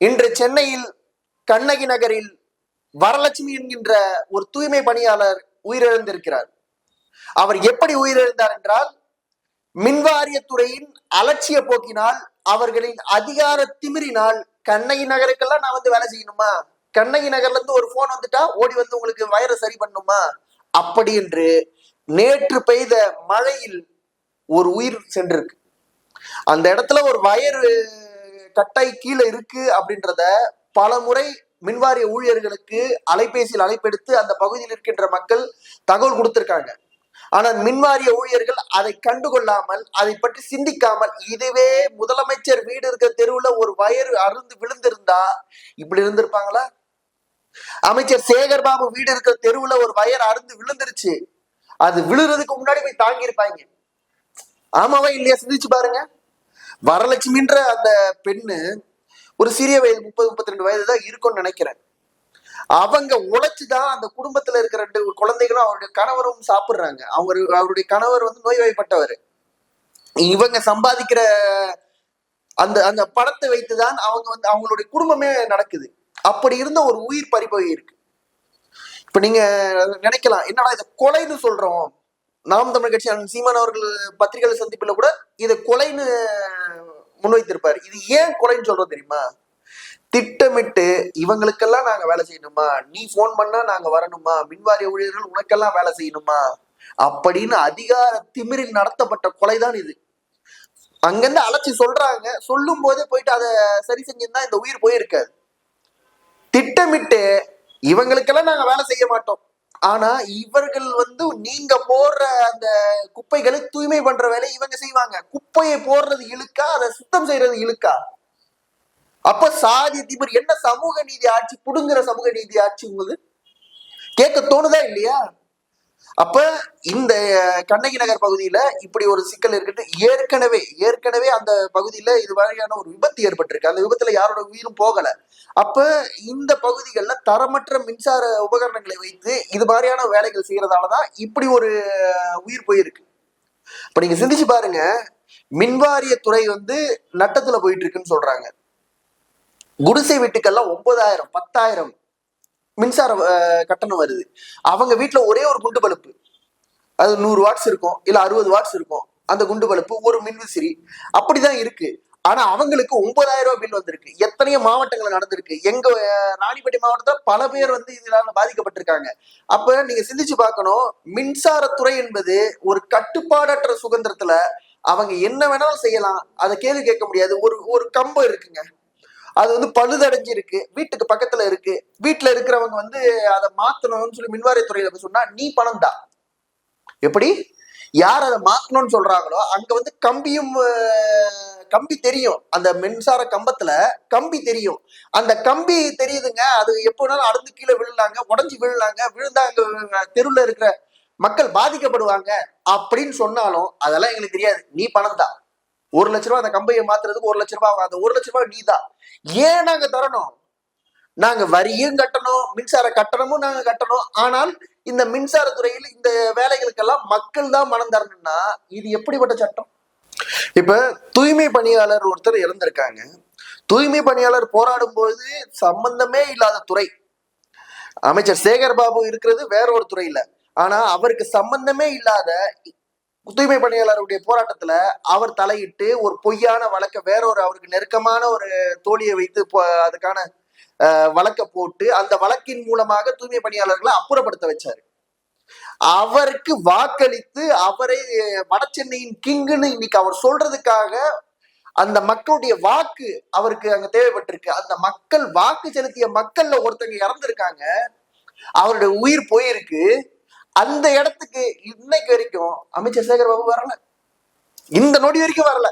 இன்று சென்னையில் கண்ணகி நகரில் வரலட்சுமி என்கின்ற ஒரு தூய்மை பணியாளர் உயிரிழந்திருக்கிறார். அவர் எப்படி உயிரிழந்தார் என்றால் மின்வாரியத்துறையின் அலட்சிய போக்கினால் அவர்களின் அதிகார திமிரினால் கண்ணகி நகருக்கெல்லாம் நான் வந்து வேலை செய்யணுமா? கண்ணகி நகர்ல இருந்து ஒரு போன் வந்துட்டா ஓடி வந்து உங்களுக்கு வயரை சரி பண்ணுமா? அப்படி என்று நேற்று பெய்த மழையில் ஒரு உயிர் சென்றிருக்கு. அந்த இடத்துல ஒரு வயர் கட்டை கீழே இருக்கு அப்படின்றத பல முறை மின்வாரிய ஊழியர்களுக்கு அலைபேசியில் அழைப்பெடுத்து அந்த பகுதியில் இருக்கின்ற மக்கள் தகவல் கொடுத்திருக்காங்க. ஆனால் மின்வாரிய ஊழியர்கள் அதை கண்டுகொள்ளாமல் அதை பற்றி சிந்திக்காமல் இதுவே முதலமைச்சர் வீடு இருக்கிற தெருவுல ஒரு வயர் அருந்து விழுந்திருந்தா இப்படி இருந்திருப்பாங்களா? அமைச்சர் சேகர் பாபு வீடு இருக்கிற தெருவுல ஒரு வயர் அருந்து விழுந்துருச்சு. அது விழுறதுக்கு முன்னாடி போய் தாங்கி இருப்பாங்க ஆமாவா இல்லையா சிந்திச்சு பாருங்க. வரலட்சுமின்ற அந்த பெண்ணு ஒரு சிறிய வயது முப்பது முப்பத்தி ரெண்டு வயது தான் இருக்கும்னு நினைக்கிறேன். அவங்க உழைச்சுதான் அந்த குடும்பத்துல இருக்கிற ரெண்டு குழந்தைகளும் அவருடைய கணவரும் சாப்பிடுறாங்க. அவங்க அவருடைய கணவர் வந்து நோய்வாய்ப்பட்டவர். இவங்க சம்பாதிக்கிற அந்த அந்த பணத்தை வைத்துதான் அவங்க வந்து அவங்களுடைய குடும்பமே நடக்குது. அப்படி இருந்த ஒரு உயிர் பறிபோய் இருக்கு இப்ப நீங்க நினைக்கலாம் என்னடா இதை கொலைன்னு சொல்றோம்? நாம் தமிழ் கட்சி சீமான் அவர்கள் பத்திரிகை சந்திப்புல கூட இதை கொலைன்னு முன்வைத்திருப்பார். இது ஏன் கொலைன்னு சொல்றோம் தெரியுமா? திட்டமிட்டு இவங்களுக்கெல்லாம் நாங்க வேலை செய்யணுமா? நீ ஃபோன் பண்ணா நாங்க வரணுமா? மின்வாரிய ஊழியர்கள் உனக்கெல்லாம் வேலை செய்யணுமா? அப்படின்னு அதிகார திமிரில் நடத்தப்பட்ட கொலைதான் இது. அங்கிருந்து அழைச்சி சொல்றாங்க. சொல்லும் போதே போயிட்டு அதை சரி செஞ்சிருந்தா இந்த உயிர் போயிருக்காது. திட்டமிட்டு இவங்களுக்கெல்லாம் நாங்க வேலை செய்ய மாட்டோம். ஆனா இவர்கள் வந்து நீங்க போடுற அந்த குப்பைகளை தூய்மை பண்ற வேலையை இவங்க செய்வாங்க. குப்பையை போடுறது இழுக்கா? அதை சுத்தம் செய்யறது இழுக்கா? அப்ப சாதி திபர் என்ன சமூக நீதி ஆட்சி புடுங்குற சமூக நீதி ஆட்சி உங்களுக்கு? கேட்க தோணுதா இல்லையா? அப்ப இந்த கண்ணகி நகர் பகுதியில இப்படி ஒரு சிக்கல் இருக்குது. ஏற்கனவே ஏற்கனவே அந்த பகுதியில இது மாதிரியான ஒரு விபத்து ஏற்பட்டிருக்கு. அந்த விபத்துல யாரோட உயிரும் போகல. அப்ப இந்த பகுதிகளில் தரமற்ற மின்சார உபகரணங்களை வைத்து இது மாதிரியான வேலைகள் செய்யறதாலதான் இப்படி ஒரு உயிர் போயிருக்கு. இப்ப நீங்க சிந்திச்சு பாருங்க. மின்வாரிய துறை வந்து நட்டத்துல போயிட்டு இருக்குன்னு சொல்றாங்க. குடிசை வீட்டுக்கெல்லாம் ஒன்பதாயிரம் பத்தாயிரம் மின்சார கட்டணம் வருது. அவங்க வீட்டில் ஒரே ஒரு குண்டு பல்பு அது நூறு வாட்ஸ் இருக்கும் இல்லை அறுபது வாட்ஸ் இருக்கும் அந்த குண்டு பல்பு ஒரு மின்விசிறி. அப்படிதான் இருக்கு. ஆனா அவங்களுக்கு ஒன்பதாயிரம் ரூபாய் பில் வந்திருக்கு. எத்தனையோ மாவட்டங்கள் நடந்திருக்கு. எங்க ராணிப்பேட்டை மாவட்டத்தில் பல பேர் வந்து இதனால பாதிக்கப்பட்டிருக்காங்க. அப்ப நீங்க சிந்திச்சு பார்க்கணும். மின்சாரத்துறை என்பது ஒரு கட்டுப்பாடற்ற சுதந்திரத்துல அவங்க என்ன வேணாலும் செய்யலாம். அதை கேள்வி கேட்க முடியாது. ஒரு ஒரு கம்பம் இருக்குங்க. அது வந்து பழுதடைஞ்சு இருக்கு வீட்டுக்கு பக்கத்துல இருக்கு. வீட்டுல இருக்கிறவங்க வந்து அதை மாத்தணும்னு சொல்லி மின்வாரியத்துறையில போய் சொன்னா நீ பணம் எப்படி? யார் அதை மாத்தணும்னு சொல்றாங்களோ அங்க வந்து கம்பியும் கம்பி தெரியும். அந்த மின்சார கம்பத்துல கம்பி தெரியும். அந்த கம்பி தெரியுதுங்க. அது எப்போனாலும் அறுந்து கீழே விழுலாங்க உடஞ்சி விழுலாங்க விழுந்தா அங்க தெருவில் இருக்கிற மக்கள் பாதிக்கப்படுவாங்க அப்படின்னு சொன்னாலும் அதெல்லாம் எங்களுக்கு தெரியாது. நீ பணம் தான் ஒரு லட்ச ரூபாய் அந்த கம்பியை மாத்துறதுக்கு ஒரு லட்ச ரூபாய் ஆகும். அந்த ஒரு லட்ச ரூபாய் நீ தான் ஏன் நாங்க தரணும்? நாங்க வரியும் கட்டணும் மின்சார கட்டணமும் நாங்க கட்டணும். ஆனால் இந்த மின்சாரத்துறையில் இந்த வேலைகளுக்கெல்லாம் மக்கள் தான் மனம் தரணும்னா இது எப்படிப்பட்ட சட்டம்? இப்ப தூய்மை பணியாளர் ஒருத்தர் இறந்திருக்காங்க. தூய்மை பணியாளர் போராடும் போது சம்பந்தமே இல்லாத துறை. அமைச்சர் சேகர் பாபு இருக்கிறது வேற ஒரு துறையில. ஆனா அவருக்கு சம்பந்தமே இல்லாத தூய்மை பணியாளருடைய போராட்டத்துல அவர் தலையிட்டு ஒரு பொய்யான வழக்க வேற ஒரு அவருக்கு நெருக்கமான ஒரு தோழியை வைத்து அதுக்கான அஹ், வழக்க போட்டு அந்த வழக்கின் மூலமாக தூய்மை பணியாளர்களை அப்புறப்படுத்த வச்சாரு. அவருக்கு வாக்களித்து அவரை வடச்சென்னையின் கிங்குன்னு இன்னைக்கு அவர் சொல்றதுக்காக அந்த மக்களுடைய வாக்கு அவருக்கு அங்க தேவைப்பட்டிருக்கு. அந்த மக்கள் வாக்கு செலுத்திய மக்கள்ல ஒருத்தங்க இறந்திருக்காங்க. அவருடைய உயிர் போயிருக்கு. அந்த இடத்துக்கு இன்னைக்கு வரைக்கும் அமைச்சர் சேகர் பாபு வரல. இந்த நொடி வரைக்கும் வரல.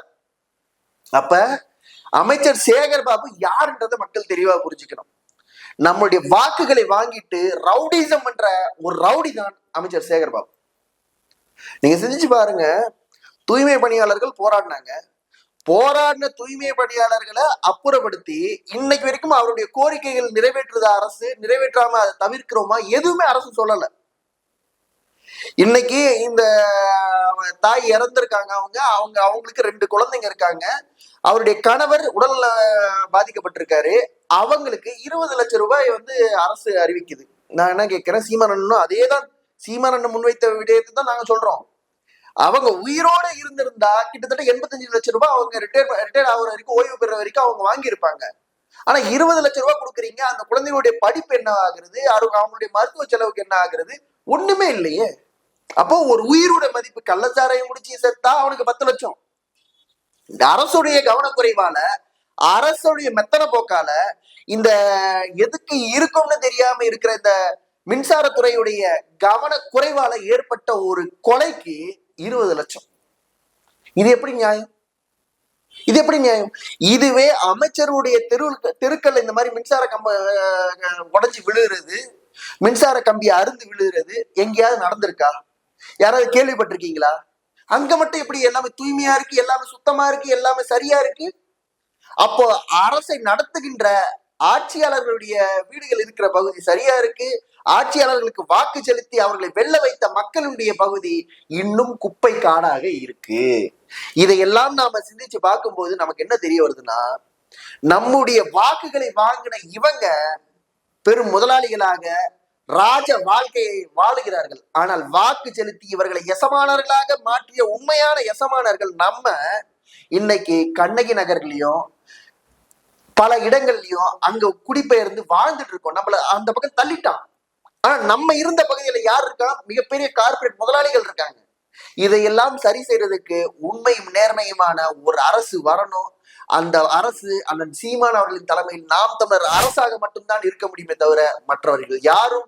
அப்ப அமைச்சர் சேகர் பாபு யாருன்றத மக்கள் தெளிவா புரிஞ்சுக்கணும். நம்மளுடைய வாக்குகளை வாங்கிட்டு ரவுடிசம் பண்ற ஒரு ரவுடி தான் அமைச்சர் சேகர் பாபு. நீங்க சிந்திச்சு பாருங்க. தூய்மை பணியாளர்கள் போராடினாங்க. போராடின தூய்மை பணியாளர்களை அப்புறப்படுத்தி இன்னைக்கு வரைக்கும் அவருடைய கோரிக்கைகள் நிறைவேற்றுறத அரசு நிறைவேற்றாம அதை தவிர்க்கிறோமா எதுவுமே அரசு சொல்லலை. இன்னைக்கு இந்த தாய் இறந்திருக்காங்க அவங்க. அவங்க அவங்களுக்கு ரெண்டு குழந்தைங்க இருக்காங்க. அவருடைய கணவர் உடல்ல பாதிக்கப்பட்டிருக்காரு. அவங்களுக்கு இருபது லட்சம் ரூபாய் வந்து அரசு அறிவிக்குது. நான் என்ன கேட்கிறேன்? சீமானனும் அதே தான் சீமானன் முன்வைத்த விடயத்தை தான் நாங்க சொல்றோம். அவங்க உயிரோட இருந்திருந்தா கிட்டத்தட்ட எண்பத்தஞ்சு லட்சம் ரூபாய் அவங்க ரிட்டையர் ரிட்டையர் ஆகுற வரைக்கும் ஓய்வு பெற வரைக்கும் அவங்க வாங்கியிருப்பாங்க. ஆனா இருபது லட்சம் ரூபாய் கொடுக்குறீங்க. அந்த குழந்தைகளுடைய படிப்பு என்ன ஆகுறது? அவங்க அவங்களுடைய மருத்துவ செலவுக்கு என்ன ஆகுறது? ஒண்ணுமே இல்லையே. அப்போ ஒரு உயிரோட மதிப்பு கள்ளச்சாரையும் முடிச்சு செத்தா அவனுக்கு பத்து லட்சம். இந்த அரசுடைய கவனக்குறைவால அரசுடைய மெத்தன போக்கால இந்த எதுக்கு இருக்கும்னு தெரியாம இருக்கிற இந்த மின்சாரத்துறையுடைய கவனக்குறைவால ஏற்பட்ட ஒரு கொலைக்கு இருபது லட்சம். இது எப்படி நியாயம்? இது எப்படி நியாயம்? இதுவே அமைச்சருடைய தெரு தெருக்கள் இந்த மாதிரி மின்சார கம்ப உடஞ்சி விழுகிறது மின்சார கம்பி அருந்து விழுகிறது எங்கேயாவது நடந்திருக்கா? யாராவது கேள்விப்பட்டிருக்கீங்களா? அங்க மட்டும் எப்படி எல்லாமே தூய்மையா இருக்கு எல்லாமே சுத்தமா இருக்கு எல்லாமே சரியா இருக்கு? அப்போ அரசை நடத்துகின்ற ஆட்சியாளர்களுடைய வீடுகள் இருக்கிற பகுதி சரியா இருக்கு? ஆட்சியாளர்களுக்கு வாக்கு செலுத்தி அவர்களை வெல்ல வைத்த மக்களுடைய பகுதி இன்னும் குப்பை காடாக இருக்கு. இதையெல்லாம் நாம சிந்திச்சு பார்க்கும்போது நமக்கு என்ன தெரிய வருதுன்னா நம்முடைய வாக்குகளை வாங்கின இவங்க பெரும் முதலாளிகளாக ராஜ வாழ்க்கையை வாழுகிறார்கள். ஆனால் வாக்கு செலுத்தி இவர்களை எசமானர்களாக மாற்றிய உண்மையான எசமானர்கள் நம்ம இன்னைக்கு கண்ணகி நகர்லயும் பல இடங்கள்லயும் அங்க குடிபெயர்ந்து வாழ்ந்துட்டு இருக்கோம். நம்மள அந்த பக்கம் தள்ளிட்டான். ஆனா நம்ம இருந்த பகுதியில யார் இருக்கா? மிகப்பெரிய கார்ப்பரேட் முதலாளிகள் இருக்காங்க. இதையெல்லாம் சரி செய்யறதுக்கு உண்மையும் நேர்மையுமான ஒரு அரசு வரணும். அந்த அரசு அண்ணன் சீமான் அவர்களின் தலைமையில் நாம் தமிழர் அரசாக மட்டும்தான் இருக்க முடியுமே தவிர மற்றவர்கள் யாரும்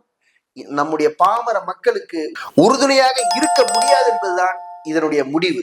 நம்முடைய பாமர மக்களுக்கு உறுதுணையாக இருக்க முடியாது என்பதுதான் இதனுடைய முடிவு.